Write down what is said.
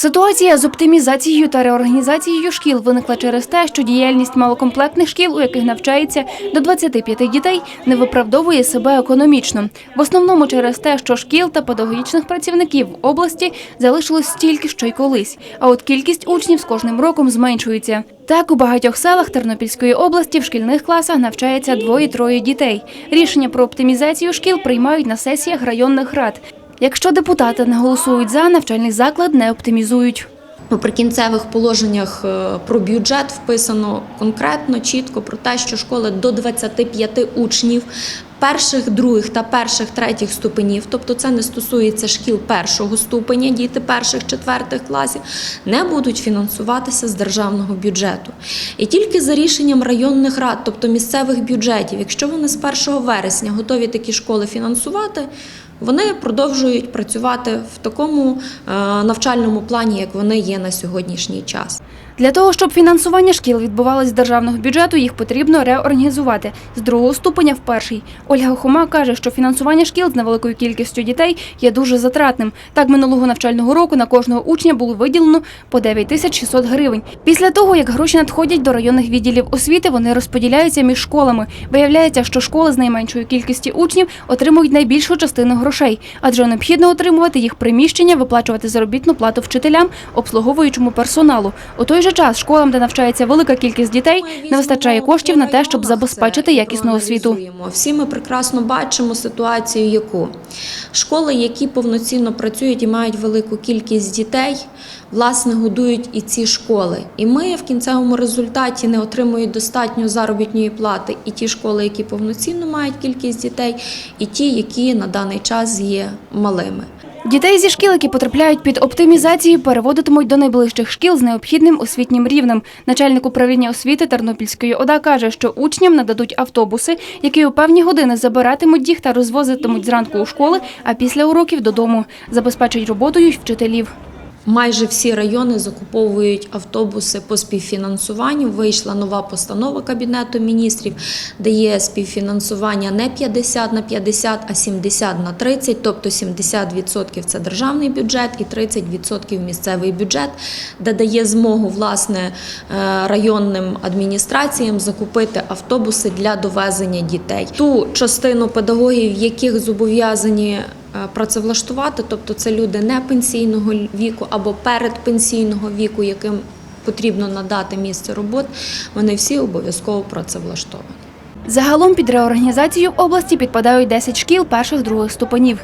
Ситуація з оптимізацією та реорганізацією шкіл виникла через те, що діяльність малокомплектних шкіл, у яких навчається до 25 дітей, не виправдовує себе економічно. В основному через те, що шкіл та педагогічних працівників в області залишилось стільки, що й колись. А от кількість учнів з кожним роком зменшується. Так, у багатьох селах Тернопільської області в шкільних класах навчається двоє-троє дітей. Рішення про оптимізацію шкіл приймають на сесіях районних рад. Якщо депутати не голосують за, навчальний заклад не оптимізують. У прикінцевих положеннях е, про бюджет вписано конкретно, чітко про те, що школи до 25 учнів перших, других та перших, третіх ступенів, тобто це не стосується шкіл першого ступеня, діти перших, четвертих класів, не будуть фінансуватися з державного бюджету. І тільки за рішенням районних рад, тобто місцевих бюджетів, якщо вони з 1 вересня готові такі школи фінансувати, вони продовжують працювати в такому е, навчальному плані, як вони є на сьогоднішній час. Для того, щоб фінансування шкіл відбувалось з державного бюджету, їх потрібно реорганізувати з другого ступеня в перший. Ольга Хома каже, що фінансування шкіл з невеликою кількістю дітей є дуже затратним. Так, минулого навчального року на кожного учня було виділено по 9 тисяч 600 гривень. Після того, як гроші надходять до районних відділів освіти, вони розподіляються між школами. Виявляється, що школи з найменшою кількістю учнів отримують найбільшу частину грошей, адже необхідно отримувати їх приміщення, виплачувати заробітну плату вчителям, обслуговуючому персоналу. У той же час школам, де навчається велика кількість дітей, не вистачає коштів на те, щоб забезпечити якісну освіту. Всі ми прекрасно бачимо ситуацію, яку школи, які повноцінно працюють і мають велику кількість дітей, власне годують і ці школи. І ми в кінцевому результаті не отримують достатньо заробітної плати і ті школи, які повноцінно мають кількість дітей, і ті, які на даний час є малими. Дітей зі шкіл, які потрапляють під оптимізацію, переводитимуть до найближчих шкіл з необхідним освітнім рівнем. Начальник управління освіти Тернопільської ОДА каже, що учням нададуть автобуси, які у певні години забиратимуть їх та розвозитимуть зранку у школи, а після уроків додому. Забезпечать роботою й вчителів. Майже всі райони закуповують автобуси по співфінансуванню. Вийшла нова постанова Кабінету міністрів, де є співфінансування не 50 на 50, а 70 на 30, тобто 70% це державний бюджет і 30% місцевий бюджет, де дає змогу власне е, районним адміністраціям закупити автобуси для довезення дітей. Ту частину педагогів, яких зобов'язані працевлаштувати, тобто це люди не пенсійного віку або передпенсійного віку, яким потрібно надати місце робот. вони всі обов'язково працевлаштовані. Загалом під реорганізацію в області підпадають 10 шкіл перших других ступенів.